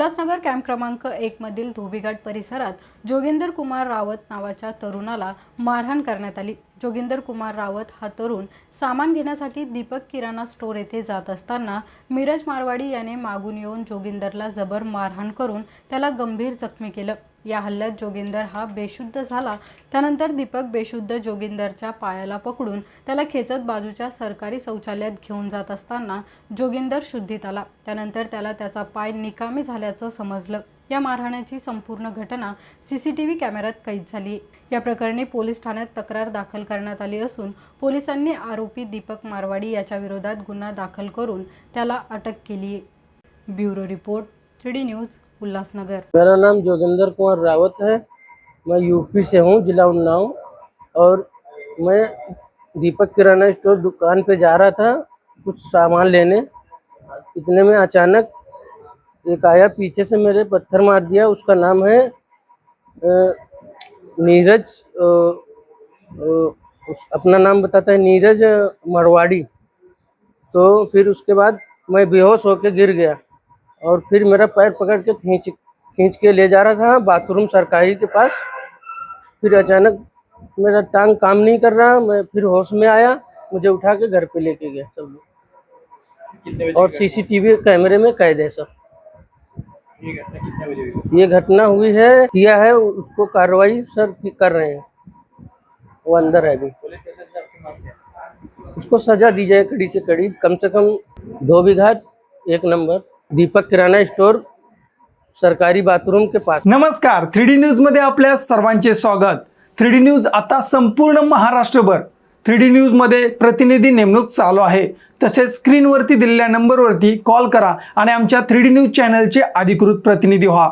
Ulhasnagar camp क्रमांक एकमधील धोबीघाट परिसरात जोगिंदर कुमार रावत नावाच्या तरुणाला मारहाण करण्यात आली. जोगिंदर कुमार रावत हा तरुण सामान घेण्यासाठी दीपक किराणा स्टोअर येथे जात असताना मिरज मारवाडी याने मागून येऊन जोगिंदरला जबर मारहाण करून त्याला गंभीर जखमी केलं. या हल्ल्यात जोगिंदर हा बेशुद्ध झाला. त्यानंतर दीपक बेशुद्ध जोगिंदरच्या पायाला पकडून त्याला खेचत बाजूच्या सरकारी शौचालयात घेऊन जात असताना जोगिंदर शुद्धीत आला. त्यानंतर त्याला त्याचा पाय निकामी झाल्याचं समजलं. या मारहाण्याची संपूर्ण घटना सी सी टी व्ही कॅमेऱ्यात कैद झाली. या प्रकरणी पोलीस ठाण्यात तक्रार दाखल करण्यात आली असून पोलिसांनी आरोपी दीपक मारवाडी याच्या विरोधात गुन्हा दाखल करून त्याला अटक केली आहे bureau report three D news Ulhasnagar. मेरा नाम जोगिंदर कुमार रावत है। मैं यूपी से हूँ, जिला उन्नाव। और मैं दीपक किराना स्टोर दुकान पे जा रहा था कुछ सामान लेने। इतने में अचानक एक आया, पीछे से मेरे पत्थर मार दिया। उसका नाम है नीरज अपना नाम बताता है, नीरज मरवाड़ी। तो फिर उसके बाद मैं बेहोश होके गिर गया। और फिर मेरा पैर पकड़ के खींच खींच के ले जा रहा था बाथरूम सरकारी के पास। फिर अचानक मेरा टांग काम नहीं कर रहा मैं फिर होश में आया मुझे उठा के घर पे लेके गया सब लोग। और सीसीटीवी कैमरे में कैद है सब। ये घटना हुई? ये घटना हुई है किया है उसको कार्रवाई सर की कर रहे हैं। वो अंदर है अभी? उसको सजा दी जाए कड़ी से कड़ी कम से कम धोबी घाट एक नंबर। दीपक किराणा स्टोर सरकारी बाथरूम के पास. नमस्कार थ्री डी न्यूजमध्ये आपल्या सर्वांचे स्वागत. थ्री डी न्यूज आता संपूर्ण महाराष्ट्रभर. थ्री डी न्यूजमध्ये प्रतिनिधी नेमणूक चालू आहे. तसेच स्क्रीनवरती दिलेल्या नंबरवरती कॉल करा आणि आमच्या थ्री डी न्यूज चॅनलचे अधिकृत प्रतिनिधी व्हा.